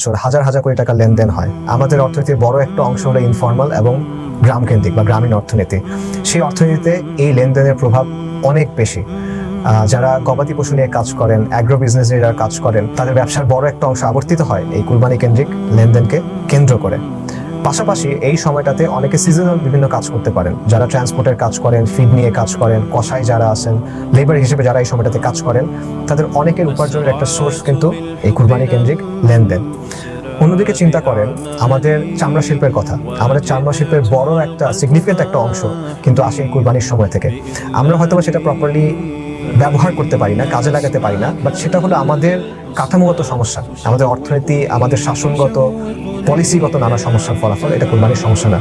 বছর হাজার হাজার কোটি টাকা লেনদেন হয়। আমাদের অর্থনীতির বড় একটা অংশ হলো ইনফর্মাল এবং গ্রামকেন্দ্রিক বা গ্রামীণ অর্থনীতি। সেই অর্থনীতিতে এই লেনদেনের প্রভাব অনেক বেশি। যারা গবাদি পশু নিয়ে কাজ করেন অ্যাগ্রো বিজনেস যারা কাজ করেন, তাদের ব্যবসার বড় একটা অংশ আবর্তিত হয় এই কুরবানি কেন্দ্রিক লেনদেনকে কেন্দ্র করে। পাশাপাশি এই সময়টাতে অনেকে সিজনাল বিভিন্ন কাজ করতে পারেন। যারা ট্রান্সপোর্টের কাজ করেন ফিড নিয়ে কাজ করেন কষাই যারা আছেন লেবার হিসেবে যারা এই সময়টাতে কাজ করেন, তাদের অনেকের উপার্জনের একটা সোর্স কিন্তু এই কুরবানি কেন্দ্রিক লেনদেন। অন্যদিকে চিন্তা করেন, আমাদের চামড়া শিল্পের কথা। আমাদের চামড়া শিল্পের বড় একটা সিগনিফিকেন্ট একটা অংশ কিন্তু আসে কুরবানির সময় থেকে। আমরা হয়তো সেটা প্রপারলি ব্যবহার করতে পারি না, কাজে লাগাতে পারি না বাট সেটা হলো আমাদের কাঠামোগত সমস্যা, আমাদের অর্থনীতি, আমাদের শাসনগত পলিসিগত নানা সমস্যার ফলাফল, এটা কুরবানির সমস্যা না।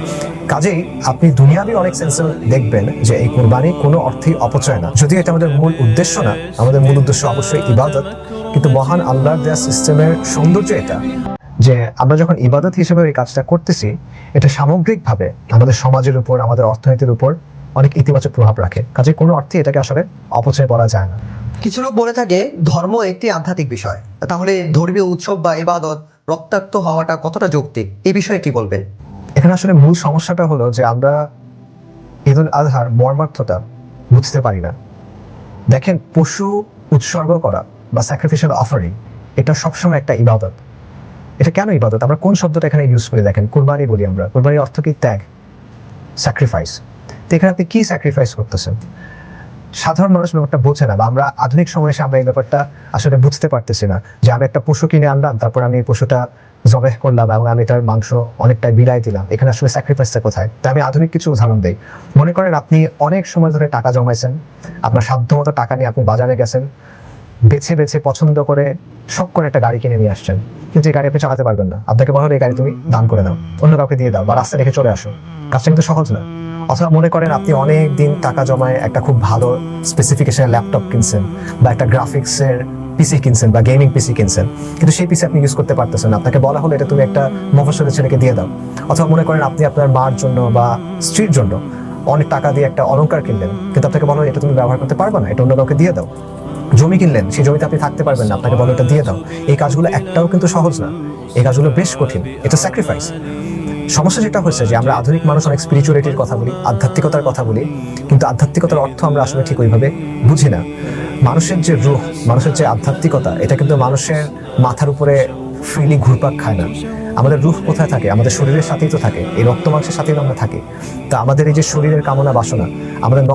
কাজেই আপনি দুনিয়াবি অনেক সেন্সে দেখবেন যে এই কুরবানি কোনো অর্থেই অপচয় না। যদিও এটা আমাদের মূল উদ্দেশ্য না, আমাদের মূল উদ্দেশ্য অবশ্যই ইবাদত, কিন্তু মহান আল্লাহর দেয়া সিস্টেমের সৌন্দর্য এটা, যে আমরা যখন ইবাদত হিসেবে এই কাজটা করতেছি, এটা সামগ্রিকভাবে আমাদের সমাজের উপর, আমাদের অর্থনীতির উপর অনেক ইতিবাচক প্রভাব রাখে। কাজে কোনো অর্থে এটাকে আসলে অপচয় করা যায় না। কিছু লোক বলে থাকে ধর্ম একটি আধ্যাত্মিক বিষয়। তাহলে ধর্মীয় উৎসব বা ইবাদত রক্তাক্ত হওয়াটা কতটা যৌক্তিক? এই বিষয়ে কি বলবেন? এখানে আসলে মূল সমস্যাটা হলো যে আমরা ঈদ উল আজহার মর্মার্থটা বুঝতে পারি না। দেখেন পশু উৎসর্গ করা বা স্যাক্রিফিশিয়াল অফারিং এটা সবসময় একটা ইবাদত। এটা কেন ইবাদত? আমরা কোন শব্দটা এখানে ইউজ করে দেখেন? কুরবানি বলি আমরা। কুরবানির অর্থ কি? ত্যাগ স্যাক্রিফাইস তো এখানে আপনি কি স্যাক্রিফাইস করতেছেন? সাধারণ মানুষ ব্যাপারটা বোঝে না বা আমরা আধুনিক সময়ে এসে আমরা এই ব্যাপারটা আসলে বুঝতে পারতেছি না। যে আমি একটা পশু কিনে আনলাম, তারপর আমি এই পশুটা জবেহ করলাম এবং আমি তার মাংস অনেকটাই বিলাই দিলাম। এখানে আসলে স্যাক্রিফাইসটা কোথায়? তাই আমি আধুনিক কিছু উদাহরণ দিই। মনে করেন আপনি অনেক সময় ধরে টাকা জমাইছেন, আপনার সাধ্যমতো টাকা নিয়ে আপনি বাজারে গেছেন বেছে বেছে পছন্দ করে শখ করে একটা গাড়ি কিনে নিয়ে আসছেন। কিন্তু এই গাড়ি আপনি চালাতে পারবেন না। আপনাকে বলা হলো এই গাড়ি তুমি দান করে দাও, অন্য কাউকে দিয়ে দাও বা রাস্তা রেখে চলে আসো। কাজটা কিন্তু সহজ না অথবা মনে করেন আপনি অনেক দিন টাকা জমায় একটা খুব ভালো স্পেসিফিকেশনের ল্যাপটপ কিনছেন বা একটা গ্রাফিক্সের পিসি কিনছেন বা গেমিং পিসি কিনছেন। কিন্তু সেই পিসি আপনি ইউজ করতে পারতেছেন আপনাকে বলা হলো, এটা তুমি একটা মফসলের ছেলেকে দিয়ে দাও। অথবা মনে করেন আপনি আপনার মার জন্য বা স্ত্রীর জন্য অনেক টাকা দিয়ে একটা অলংকার কিনলেন। কিন্তু আপনাকে বলা হলো, এটা তুমি ব্যবহার করতে পারবে না, এটা অন্য কাউকে দিয়ে দাও। জমি কিনলেন, সেই জমিতে আপনি থাকতে পারবেন না, আপনাকে বলো এটা দিয়ে দাও। এই কাজগুলো একটাও কিন্তু সহজ না। এই কাজগুলো বেশ কঠিন। এটা স্যাক্রিফাইস সমস্যা যেটা হচ্ছে যে আমরা আধুনিক মানুষ, অনেক স্পিরিচুয়ালিটির কথা বলি, আধ্যাত্মিকতার কথা বলি, কিন্তু আধ্যাত্মিকতার অর্থ আমরা আসলে ঠিক ওইভাবে বুঝি না। মানুষের যে রূহ, মানুষের যে আধ্যাত্মিকতা, এটা কিন্তু মানুষের মাথার উপরে ফ্রিলি ঘুরপাক খায় না। আমাদের রূহ কোথায় থাকে? আমাদের শরীরের সাথেই তো থাকে। এই রক্ত মাংসের সাথেই তো আমরা থাকি। তা আমাদের এই যে শরীরের কামনা বাসনা আমাদের